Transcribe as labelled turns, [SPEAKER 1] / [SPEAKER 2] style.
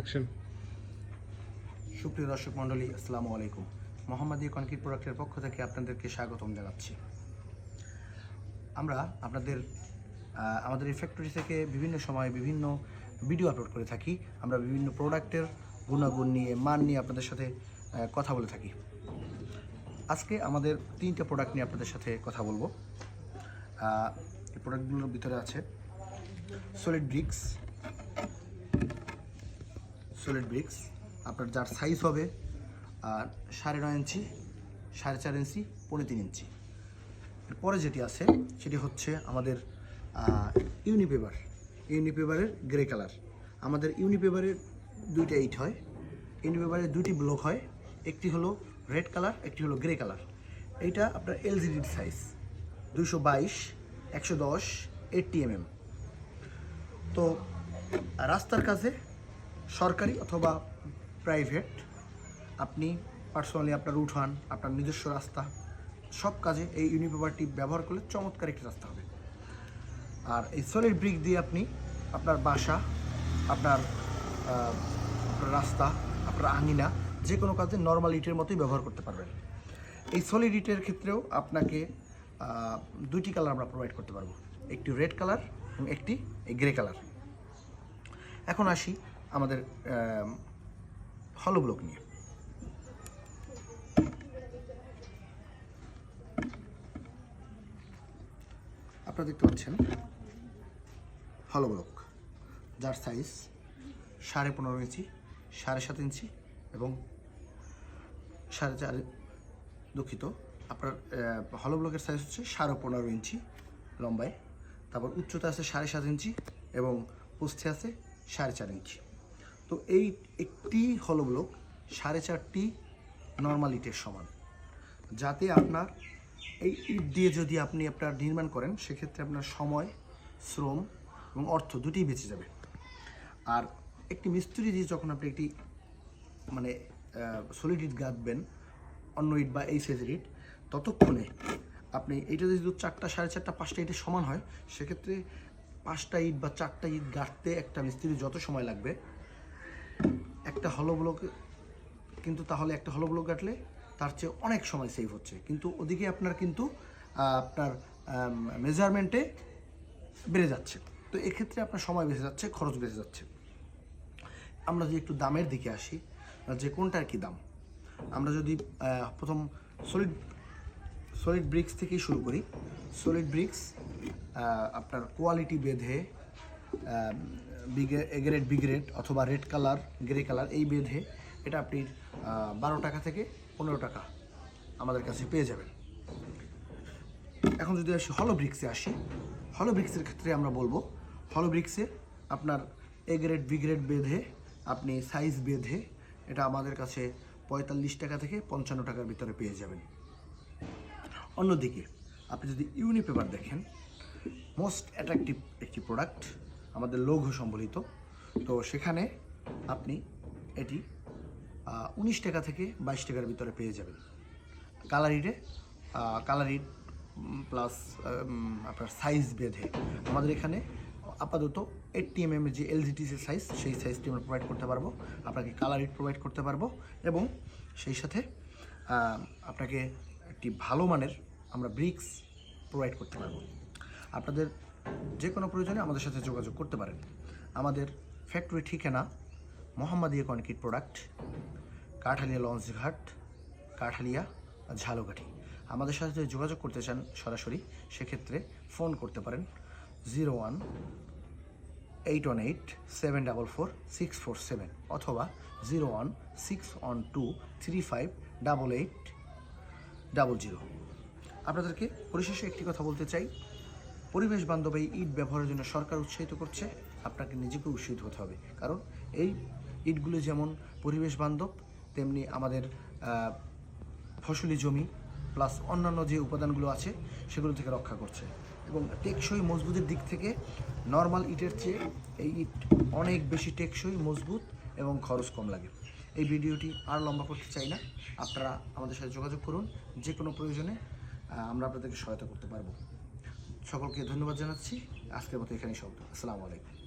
[SPEAKER 1] Action
[SPEAKER 2] সুপ্রিয় দর্শক মণ্ডলী, আসসালামু আলাইকুম। মোহাম্মদীয় কনক্রিট প্রোডাক্টের পক্ষ থেকে আপনাদেরকে স্বাগতম জানাচ্ছি। আমরা আপনাদের আমাদের এই ফ্যাক্টরি থেকে বিভিন্ন সময় বিভিন্ন ভিডিও আপলোড করে থাকি। আমরা বিভিন্ন প্রোডাক্টের গুণাগুণ নিয়ে, মান নিয়ে আপনাদের সাথে কথা বলে থাকি। আজকে আমাদের তিনটা প্রোডাক্ট নিয়ে আপনাদের সাথে কথা বলব। এই প্রোডাক্টগুলোর ভিতরে আছে সলিড ব্রিক্স সলিড ব্রিক্স আপনার যার সাইজ হবে, আর সাড়ে নয় ইঞ্চি, সাড়ে চার ইঞ্চি, পৌনে তিন ইঞ্চি। এরপরে যেটি আছে, সেটি হচ্ছে আমাদের ইউনিপেপার ইউনিপেপারের গ্রে কালার আমাদের ইউনিপেপারের দুইটা এইট হয়। ইউনিপেপারের দুইটি ব্লক হয়। একটি হলো রেড কালার একটি হলো গ্রে কালার এইটা আপনার এলজিডির সাইজ দুশো বাইশ, একশো দশ এইটটি এমএম তো রাস্তার কাছে সরকারি অথবা প্রাইভেট আপনি পার্সোনালি আপনার উঠান, আপনার নিজস্ব রাস্তা, সব কাজে এই ইউনিপেপারটি ব্যবহার করলে চমৎকার একটি রাস্তা হবে। আর এই সলিড ব্রিক দিয়ে আপনি আপনার বাসা, আপনার আপনার রাস্তা, আপনার আঙিনা, যে কোনো কাজে নর্মাল ইটের মতোই ব্যবহার করতে পারবেন। এই সলিড ইটের ক্ষেত্রেও আপনাকে দুইটি কালার আমরা প্রোভাইড করতে পারব। একটি রেড কালার এবং একটি গ্রে কালার এখন আসি আমাদের হলো ব্লক নিয়ে। আপনারা দেখতে পাচ্ছেন, হলো ব্লক। যার সাইজ সাড়ে পনেরো ইঞ্চি, সাড়ে সাত ইঞ্চি এবং সাড়ে চার দুঃখিত। আপনার হলো ব্লকের সাইজ হচ্ছে সাড়ে পনেরো ইঞ্চি লম্বায়। তারপর উচ্চতা আছে সাড়ে সাত ইঞ্চি এবং পোস্তে আছে সাড়ে চার ইঞ্চি। তো এই একটি হলো ব্লক সাড়ে চারটি নর্মাল ইটের সমান। যাতে আপনার এই ইট দিয়ে যদি আপনি আপনার নির্মাণ করেন, সেক্ষেত্রে আপনার সময়, শ্রম এবং অর্থ দুটিই বেঁচে যাবে। আর একটি মিস্ত্রি দিয়ে যখন আপনি একটি মানে সলিড ইট গাঁথবেন, অন্য ইট বা এই সাইজের ইট, ততক্ষণে আপনি এটা যদি চারটা, সাড়ে চারটা, পাঁচটা ইটের সমান হয়, সেক্ষেত্রে পাঁচটা ইট বা চারটা ইট গাঁথতে একটা মিস্ত্রি যত সময় লাগবে একটা হলো ব্লক কিন্তু তাহলে একটা হলো ব্লক কাটলে তার চেয়ে অনেক সময় সেভ হচ্ছে। কিন্তু ওদিকে আপনার কিন্তু আপনার মেজারমেন্টে বেড়ে যাচ্ছে। তো এক্ষেত্রে আপনার সময় বেঁচে যাচ্ছে, খরচ বেঁচে যাচ্ছে। আমরা যদি একটু দামের দিকে আসি যে কোনটার কি দাম? আমরা যদি প্রথম সলিড সলিড ব্রিক্স থেকেই শুরু করি। সলিড ব্রিক্স আপনার কোয়ালিটি বেঁধে বিগে এগ্রেড বিগ্রেড অথবা রেড কালার গ্রে কালার এই বেঁধে এটা আপনি বারো টাকা থেকে পনেরো টাকা আমাদের কাছে পেয়ে যাবেন। এখন যদি আসি হলো ব্রিক্সে আসি হলো ব্রিক্সের ক্ষেত্রে আমরা বলব হলো ব্রিক্সে আপনার এ গ্রেড বি গ্রেড বেঁধে আপনি সাইজ বেঁধে এটা আমাদের কাছে পঁয়তাল্লিশ টাকা থেকে পঞ্চান্ন টাকার ভিতরে পেয়ে যাবেন। অন্যদিকে, আপনি যদি ইউনি পেপার দেখেন মোস্ট অ্যাট্রাকটিভ একটি প্রোডাক্ট আমাদের লৌঘ সম্বলিত। তো সেখানে আপনি এটি উনিশ টাকা থেকে বাইশ টাকার ভিতরে পেয়ে যাবেন। কালারিডে কালারিড প্লাস আপনার সাইজ বেঁধে। আমাদের এখানে আপাতত এইটটি এম এম যে এলজিটিসি সাইজ সেই সাইজটি আমরা প্রোভাইড করতে পারব। আপনাকে কালারিড প্রোভাইড করতে পারব এবং সেই সাথে আপনাকে একটি ভালো মানের আমরা ব্রিক্স প্রোভাইড করতে পারব। আপনাদের যে কোনো প্রয়োজনে আমাদের সাথে যোগাযোগ করতে পারেন। আমাদের ফ্যাক্টরি ঠিকানা, মোহাম্মদিয়া কনক্রিট প্রোডাক্ট, কাঠালিয়া লঞ্চঘাট, কাঠালিয়া ঝালকাঠি। আমাদের সাথে যদি যোগাযোগ করতে চান সরাসরি, সেক্ষেত্রে ফোন করতে পারেন zero one eight one eight seven double four six four seven অথবা zero one six one two three five double eight double zero. আপনাদেরকে পরিশেষে একটি কথা বলতে চাই। পরিবেশ বান্ধব এই ইট ব্যবহারের জন্য সরকার উৎসাহিত করছে। আপনাকে নিজেকে উৎসাহিত হতে হবে। কারণ এই ইটগুলো যেমন পরিবেশ বান্ধব, তেমনি আমাদের ফসলি জমি প্লাস অন্যান্য যে উপাদানগুলো আছে, সেগুলো থেকে রক্ষা করছে। এবং টেকসই মজবুতের দিক থেকে নর্মাল ইটের চেয়ে এই ইট অনেক বেশি টেকসই, মজবুত এবং খরচ কম লাগে। এই ভিডিওটি আর লম্বা করতে চাই না। আপনারা আমাদের সাথে যোগাযোগ করুন। যে কোনো প্রয়োজনে আমরা আপনাদেরকে সহায়তা করতে পারব। সকলকে ধন্যবাদ জানাচ্ছি। আজকের মতো এখানেই সব আসসালামু আলাইকুম।